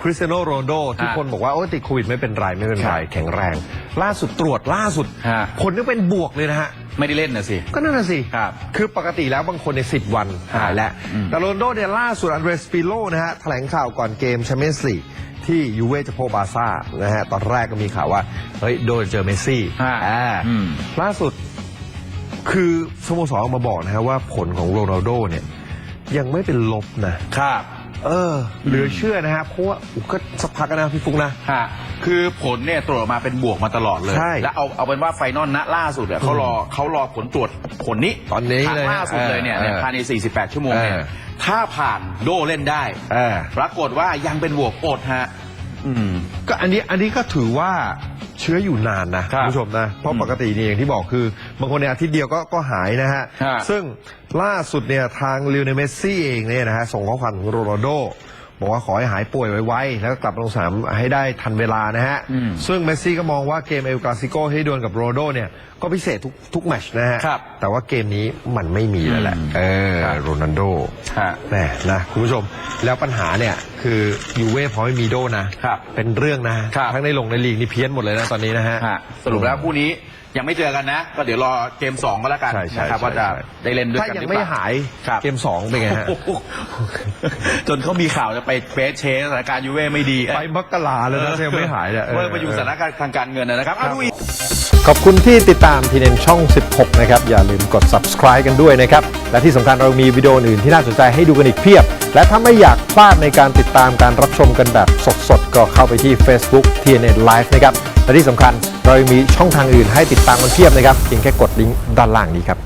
คริสเตียโนโรนลโดที่ฮะคนบอกว่า โอ้ติดโควิดไม่เป็นไร ไม่เป็นไรครับแข็งแรง ล่าสุดตรวจล่าสุด ฮะ ผลยังเป็นบวกเลยนะฮะ ไม่ได้เล่นนะสิ ก็นั่นน่ะสิครับคือปกติแล้วบางคนใน 10 วันหายแล้ว อืมแต่โรนลโดเนี่ยล่าสุดอันเดรสปิโลนะฮะ แถลงข่าวก่อนเกมแชมเปี้ยนส์ลีกที่ยูเว่จะพบบาร์ซ่านะฮะ ตอนแรกก็มีข่าวว่า เฮ้ย โดนเจอเมสซี่ฮะอ่าอืม ล่าสุด คือสโมสรออกมาบอกนะฮะว่าผลของโรนัลโดเนี่ยยังไม่เป็นลบนะ ครับ เออ เหลือเชื่อนะฮะเพราะว่าอุ๊ยก็สักพักแล้วนะพี่ฟุกนะฮะคือผลเนี่ยตรวจออกมาเป็นบวกมาตลอดเลย ใช่แล้วเอาเอาเป็นว่าไฟนอลณล่าสุดเนี่ยเขารอเขารอผลตรวจผลนี้ตอนนี้ครั้งเลยฮะล่าสุดเลยเนี่ยเออภายใน 48 ชั่วโมงเนี่ยเออ ถ้าผ่านโดเล่นได้ เออปรากฏว่ายังเป็นบวกอดฮะ อืม ก็อันนี้อันนี้ก็ถือว่า เชื้ออยู่นานนะครับณผู้ชมนะ เพราะอืมปกตินี่อย่างที่บอกคือบางคนในอาทิตย์เดียวก็ก็หายนะฮะ ฮะ ซึ่งล่าสุดเนี่ยทางลิวเนลเมสซี่เองเนี่ยนะฮะส่งข้อความถึงโรนัลโด บอกว่าขอให้หายป่วยไวๆแล้วก็กลับลงสนามให้ได้ทันเวลานะฮะ อืม ซึ่งเมสซี่ก็มองว่าเกมเอลกาซิโกที่ดวลกับโรนัลโดเนี่ยก็พิเศษทุกทุกแมตชนะฮะ ครับแต่ว่าเกมนี้มันไม่มีแล้วแหละอืม เออครับโรนัลโด ฮะ แหมนะคุณผู้ชมแล้วปัญหาเนี่ยคือยูเว่พอไม่มีโดนะครับเป็นเรื่องนะครับ ทั้งในลงในลีกนี่เพี้ยนหมดเลยนะตอนนี้นะฮะ ฮะสรุปแล้วคู่นี้ยังไม่เจอกันนะ ก็เดี๋ยวรอเกม2ก็แล้วกันใช่ใช่นะครับใช่ว่าจะใช่ ได้เล่นด้วยถ้ากันยังหรือไม่เปล่า หายครับ เกมสองเป็นไงฮะ โอ้โหจนเขามีข่าวจะไปเฟสเชสสถานการณ์ยูเว่ไม่ดีไปมกราเลยนะยังไม่หายเนี่ยเมื่อมาอยู่สถานการณ์ทางการเงินนะครับเอาดูอีกขอบคุณที่ติดตามทีเนนช่อง 16 นะครับ อย่าลืมกด subscribe กันด้วยนะครับ และที่สำคัญเรามีวิดีโออื่นที่น่าสนใจให้ดูกันอีกเพียบ และถ้าไม่อยากพลาดในการติดตามการรับชมกันแบบสดๆ ก็เข้าไปที่ Facebook TNN Live นะครับ และที่สำคัญเรายังมีช่องทางอื่นให้ติดตามกันเพียบนะครับเพียงแค่กดลิงก์ด้านล่างนี้ครับ